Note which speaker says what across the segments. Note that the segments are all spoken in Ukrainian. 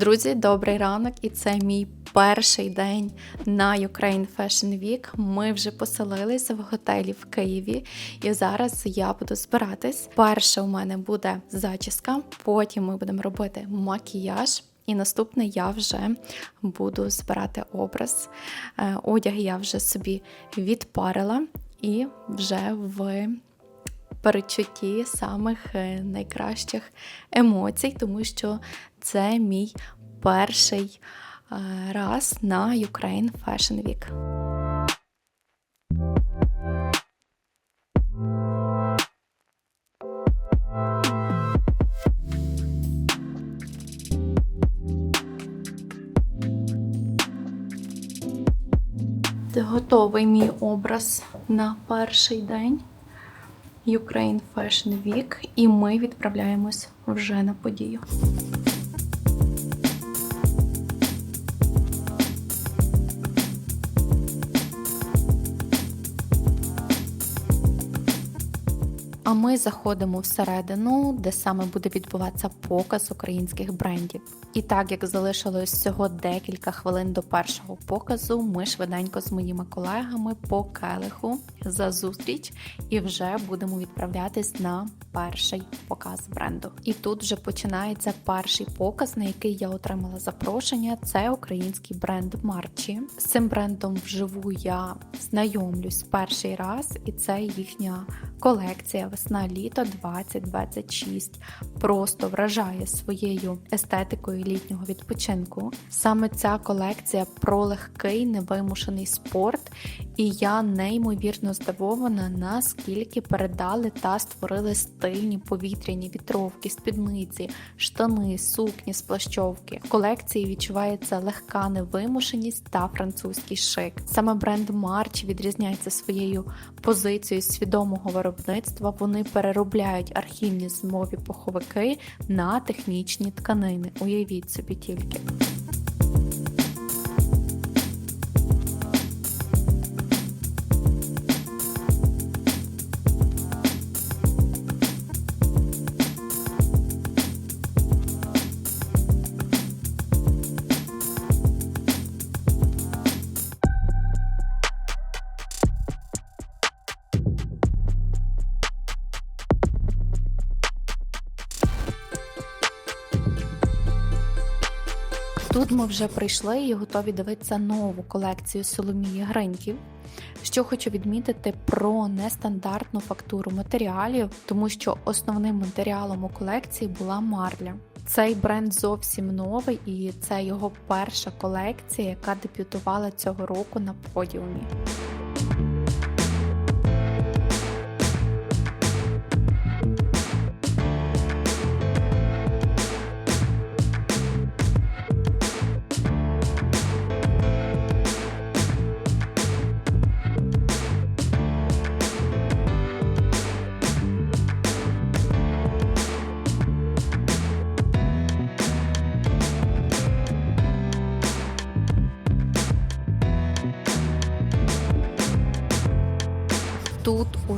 Speaker 1: Друзі, добрий ранок, і це мій перший день на Ukraine Fashion Week. Ми вже поселилися в готелі в Києві, і зараз я буду збиратись. Перше у мене буде зачіска, потім ми будемо робити макіяж. І наступне я вже буду збирати образ. Е, Одяг я вже собі відпарила і вже в передчутті самих е, найкращих емоцій, тому що це мій перший е, раз на Ukraine Fashion Week. Готовий мій образ на перший день Ukraine Fashion Week, і ми відправляємось вже на подію. А ми заходимо всередину, де саме буде відбуватися показ українських брендів. І так як залишилось всього декілька хвилин до першого показу, ми швиденько з моїми колегами по келиху за зустріч і вже будемо відправлятись на перший показ бренду. І тут вже починається перший показ, на який я отримала запрошення. Це український бренд Марчі. З цим брендом вживу я знайомлюсь перший раз, і це їхня колекція весна-літо 2026 просто вражає своєю естетикою літнього відпочинку. Саме ця колекція про легкий невимушений спорт, і я неймовірно здивована, наскільки передали та створили стильні повітряні вітровки, спідниці, штани, сукні, сплащовки. В колекції відчувається легка невимушеність та французький шик. Саме бренд Марч відрізняється своєю позицією свідомого виробництва. Вони переробляють архівні змові поховики на технічні тканини. Уявіть собі тільки. Вже прийшли і готові дивитися нову колекцію Соломії Гриньків. Що хочу відмітити про нестандартну фактуру матеріалів, тому що основним матеріалом у колекції була марля. Цей бренд зовсім новий, і це його перша колекція, яка дебютувала цього року на подіумі.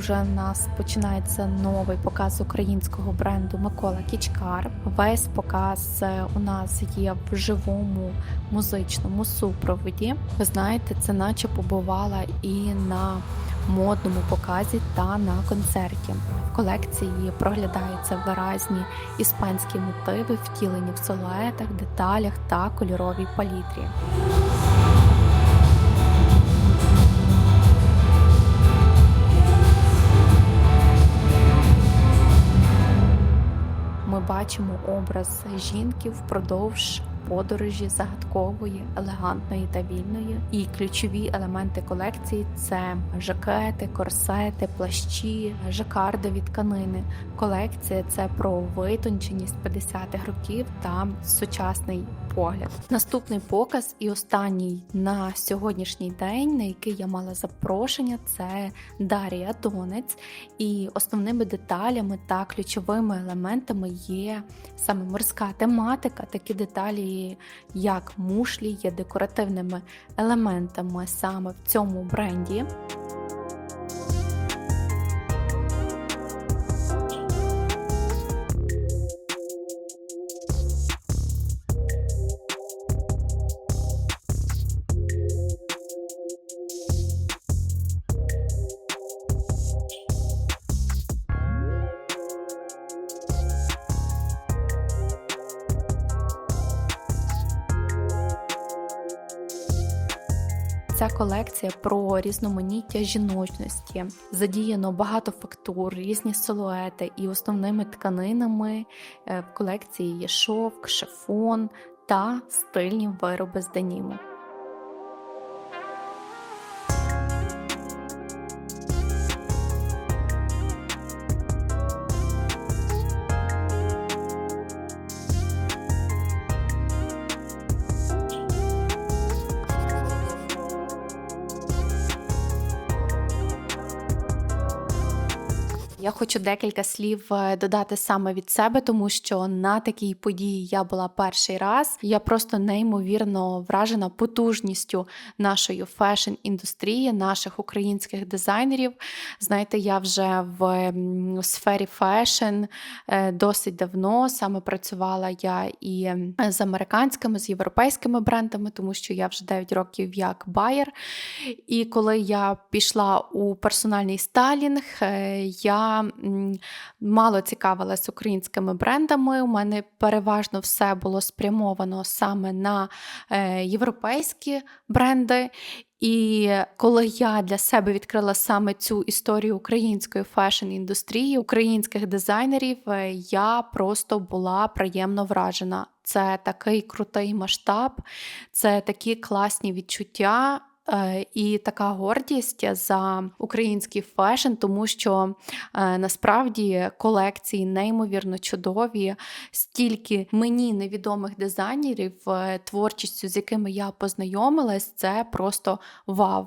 Speaker 1: Уже в нас починається новий показ українського бренду Микола Кічкар. Весь показ е, у нас є в живому музичному супроводі. Ви знаєте, це наче побувала і на модному показі та на концерті. В колекції проглядаються виразні іспанські мотиви, втілені в силуетах, деталях та кольоровій палітрі. Бачимо образ жінки впродовж подорожі загадкової, елегантної та вільної. І ключові елементи колекції це жакети, корсети, плащі, жакардові тканини. Колекція це про витонченість 50-х років та сучасний погляд. Наступний показ і останній на сьогоднішній день, на який я мала запрошення, це Дарія Донець. І основними деталями та ключовими елементами є саме морська тематика, такі деталі, як мушлі, є декоративними елементами саме в цьому бренді. Ця колекція про різноманіття жіночності. Задіяно багато фактур, різні силуети, і основними тканинами е, в колекції є шовк, шифон та стильні вироби з деніму. Я хочу декілька слів е, додати саме від себе, тому що на такій події я була перший раз. Я просто неймовірно вражена потужністю нашої фешн-індустрії, наших українських дизайнерів. Знаєте, я вже в сфері фешн е, досить давно саме працювала я і з американськими, з європейськими брендами, тому що я вже 9 років як байер. І коли я пішла у персональний стайлінг, е, я мало цікавилась українськими брендами. У мене переважно все було спрямовано саме на е, європейські бренди. І коли я для себе відкрила саме цю історію української фешн-індустрії, українських дизайнерів, е, я просто була приємно вражена. Це такий крутий масштаб, це такі класні відчуття. Е, і така гордість за український фешн, тому що е, насправді колекції неймовірно чудові, стільки мені невідомих дизайнерів, е, творчістю, з якими я познайомилась, це просто вау.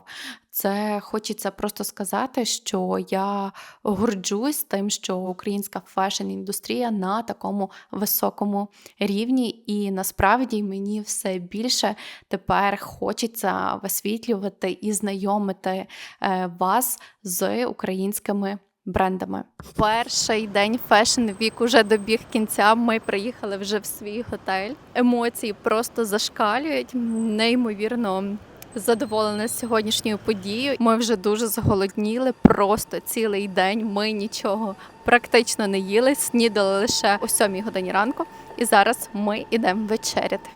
Speaker 1: Це хочеться просто сказати, що я горджусь тим, що українська фешн-індустрія на такому високому рівні, і насправді мені все більше тепер хочеться висвітлювати і знайомити е, вас з українськими. Брендами перший день Fashion Week уже добіг кінця. Ми приїхали вже в свій готель. Емоції просто зашкалюють неймовірно задоволена сьогоднішньою подією. Ми вже дуже зголодніли. Просто цілий день ми нічого практично не їли, снідали лише о 7 годині ранку. І зараз ми йдемо вечеряти.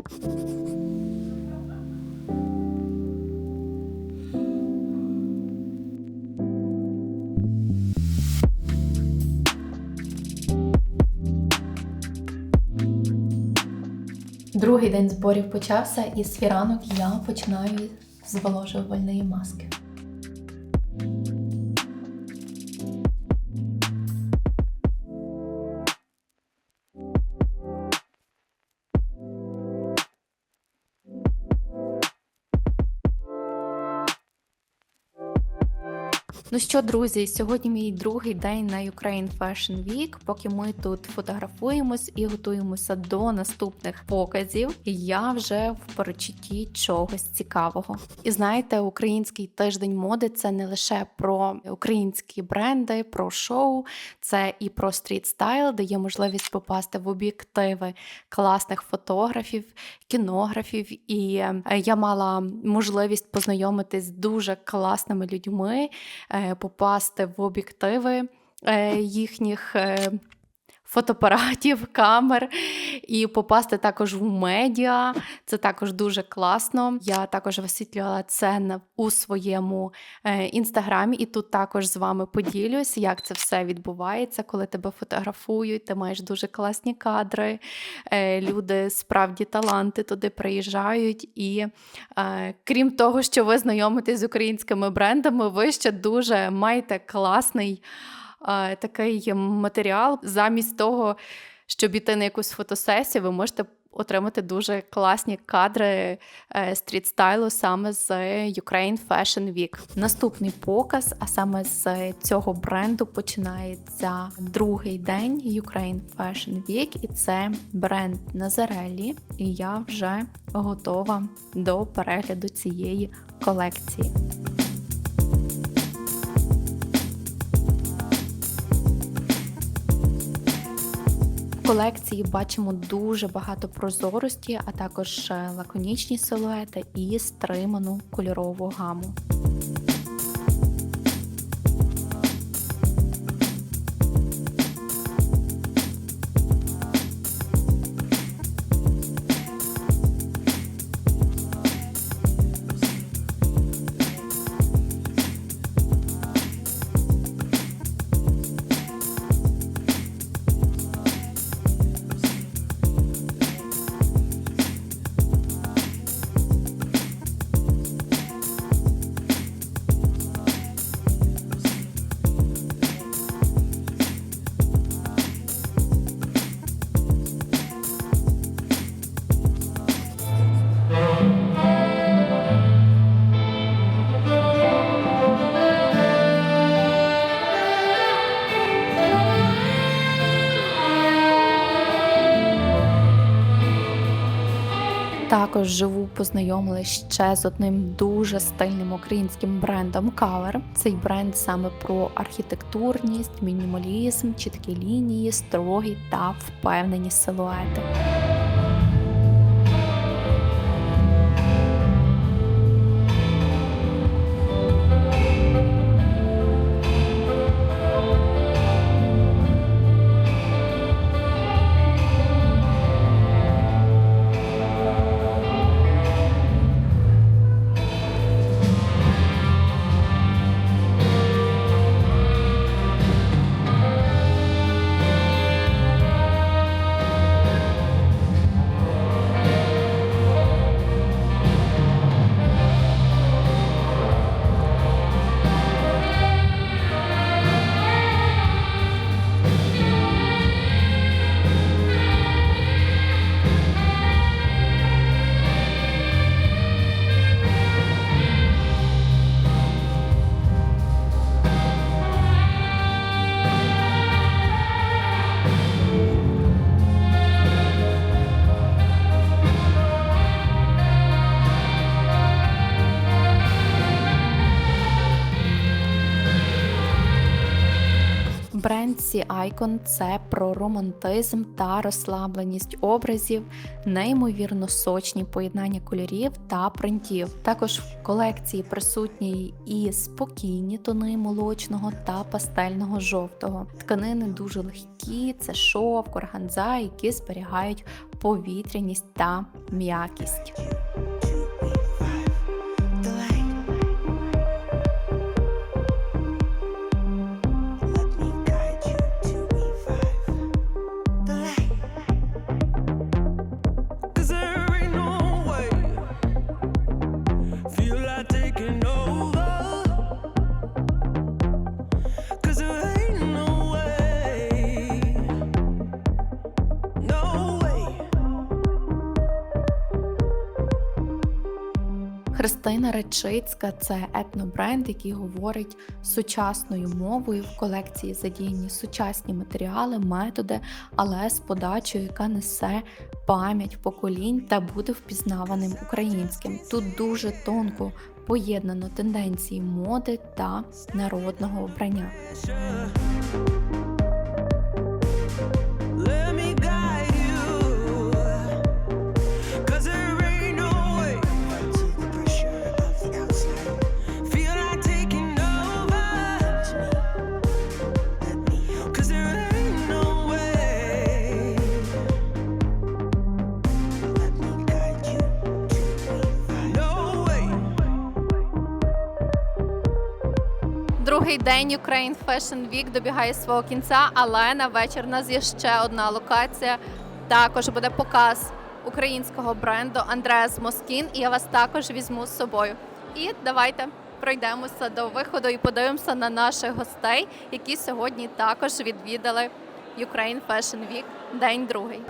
Speaker 1: Другий день зборів почався, і свій ранок я починаю зволожувальної маски. Ну що, друзі, сьогодні мій другий день на Ukraine Fashion Week. Поки ми тут фотографуємось і готуємося до наступних показів, я вже в перечутті чогось цікавого. І знаєте, український тиждень моди це не лише про українські бренди, про шоу, це і про стріт стайл, де є можливість попасти в об'єктиви класних фотографів, кінографів. І е, я мала можливість познайомитись з дуже класними людьми. Е, попасти в об'єктиви е, їхніх е, фотоапаратів, камер і попасти також в медіа. Це також дуже класно. Я також висвітлювала це у своєму е, інстаграмі, і тут також з вами поділюсь, як це все відбувається, коли тебе фотографують. Ти маєш дуже класні кадри. Е, люди справді таланти туди приїжджають. І е, крім того, що ви знайомитесь з українськими брендами, ви ще дуже маєте класний такий матеріал. Замість того, щоб іти на якусь фотосесію, ви можете отримати дуже класні кадри е, стріт-стайлу саме з Ukraine Fashion Week. Наступний показ, а саме з цього бренду починається другий день Ukraine Fashion Week, і це бренд Назарелі. І я вже готова до перегляду цієї колекції. Колекції бачимо дуже багато прозорості, а також е, лаконічні силуети і стриману кольорову гаму. Також живу познайомилась ще з одним дуже стильним українським брендом Color. Цей бренд саме про архітектурність, мінімалізм, чіткі лінії, строгі та впевнені силуети. Sea Icon – це про романтизм та розслабленість образів, неймовірно сочні поєднання кольорів та принтів. Також в колекції присутні і спокійні тони молочного та пастельного жовтого. Тканини дуже легкі, це шовк, органза, які зберігають повітряність та м'якість. Христина Речицька це етнобренд, який говорить сучасною мовою. В колекції задіяні сучасні матеріали, методи, але з подачею, яка несе пам'ять поколінь та буде впізнаваним українським. Тут дуже тонко поєднано тенденції моди та народного обрання. День Ukraine Fashion Week добігає свого кінця, але на вечір у нас є ще одна локація. Також буде показ українського бренду Андреас Москін, і я вас також візьму з собою. І давайте пройдемося до виходу і подивимося на наших гостей, які сьогодні також відвідали Ukraine Fashion Week, день другий.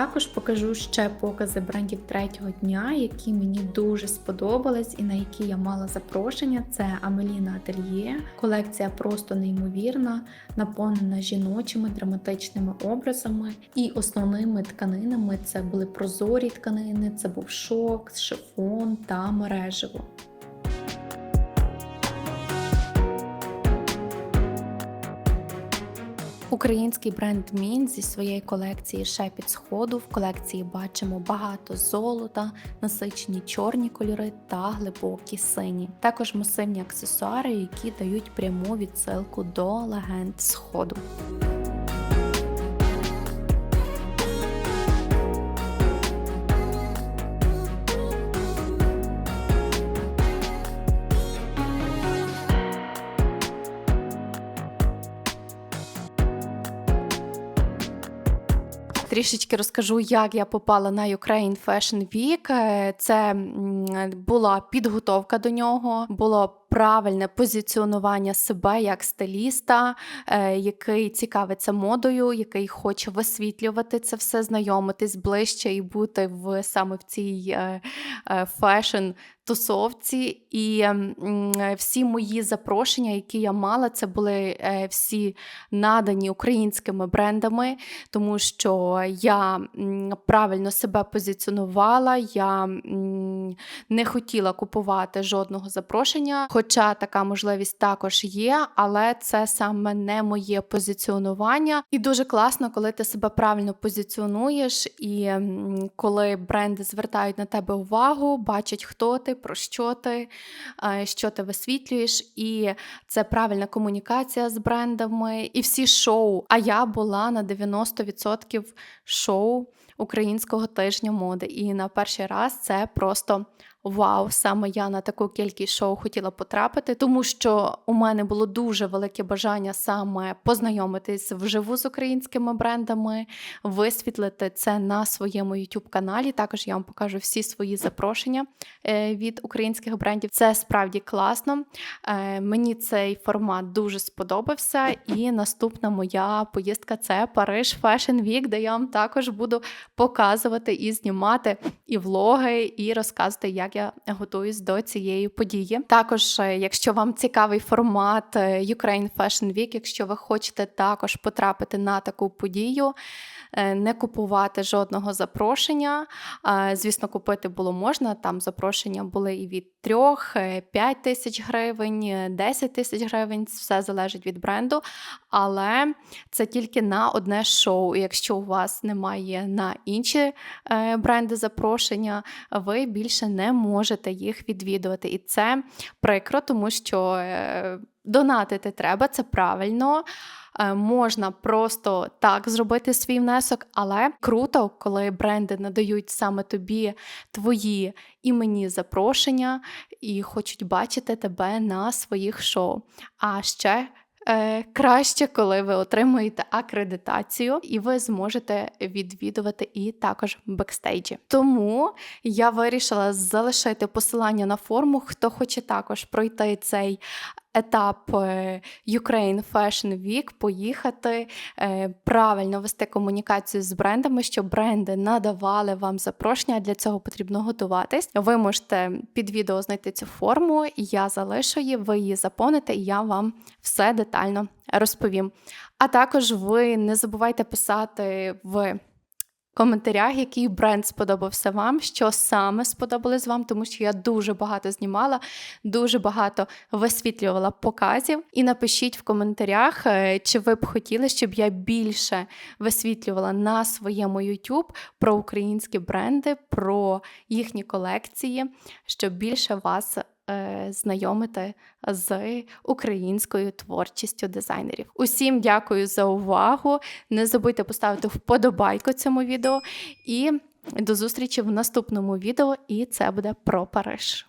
Speaker 1: Також покажу ще покази брендів третього дня, які мені дуже сподобались і на які я мала запрошення. Це Амеліна Ательє. Колекція просто неймовірна, наповнена жіночими драматичними образами і основними тканинами. Це були прозорі тканини, це був шок, шифон та мережево. Український бренд Мін зі своєї колекції Шепіт сходу. В колекції бачимо багато золота, насичені чорні кольори та глибокі сині. Також масивні аксесуари, які дають пряму відсилку до легенд сходу. Трішечки розкажу, як я попала на Ukraine Fashion Week. Е, Це була підготовка до нього, було правильне позиціонування себе як стиліста, е, який цікавиться модою, який хоче висвітлювати це все, знайомитись ближче і бути в саме в цій е, е, фешн тусовці. І всі мої запрошення, які я мала, це були всі надані українськими брендами, тому що я правильно себе позиціонувала. Я не хотіла купувати жодного запрошення, хоча така можливість також є, але це саме не моє позиціонування. І дуже класно, коли ти себе правильно позиціонуєш, і коли бренди звертають на тебе увагу, бачать, хто ти, про що ти, е, що ти висвітлюєш, і це правильна комунікація з брендами, і всі шоу. А я була на 90% шоу українського тижня моди. І на перший раз це просто вау. Саме я на таку кількість шоу хотіла потрапити, тому що у мене було дуже велике бажання саме познайомитись вживу з українськими брендами, висвітлити це на своєму youtube каналі. Також я вам покажу всі свої запрошення е, від українських брендів. Це справді класно. Е, Мені цей формат дуже сподобався. І наступна моя поїздка це Париж Fashion Week, де я вам також буду показувати і знімати і влоги, і розказувати, як я готуюсь до цієї події. Також, е, якщо вам цікавий формат е, Ukraine Fashion Week, якщо ви хочете також потрапити на таку подію. Е, Не купувати жодного запрошення. Е, Звісно, купити було можна. Там запрошення були і від 3-5 тисяч гривень, е, 10 тисяч гривень. Все залежить від бренду. Але це тільки на одне шоу. Якщо у вас немає на інші е, бренди запрошення, ви більше не можете їх відвідувати. І це прикро, тому що е, донатити треба, це правильно. Е, Можна просто так зробити свій внесок, але круто, коли бренди надають саме тобі твої імені запрошення і хочуть бачити тебе на своїх шоу. А ще е, краще, коли ви отримуєте акредитацію, і ви зможете відвідувати і також бекстейджі. Тому я вирішила залишити посилання на форму, хто хоче також пройти цей. Етап е, Ukraine Fashion Week, поїхати, е, правильно вести комунікацію з брендами, щоб бренди надавали вам запрошення. Для цього потрібно готуватись. Ви можете під відео знайти цю форму, я залишу її, ви її заповните, і я вам все детально розповім. А також ви не забувайте писати в коментарях, який бренд сподобався вам, що саме сподобалось вам, тому що я дуже багато знімала, дуже багато висвітлювала показів. І напишіть в коментарях, е, чи ви б хотіли, щоб я більше висвітлювала на своєму YouTube про українські бренди, про їхні колекції, щоб більше вас. Е, Знайомити з українською творчістю дизайнерів. Усім дякую за увагу. Не забудьте поставити вподобайку цьому відео і до зустрічі в наступному відео. І це буде про Париж.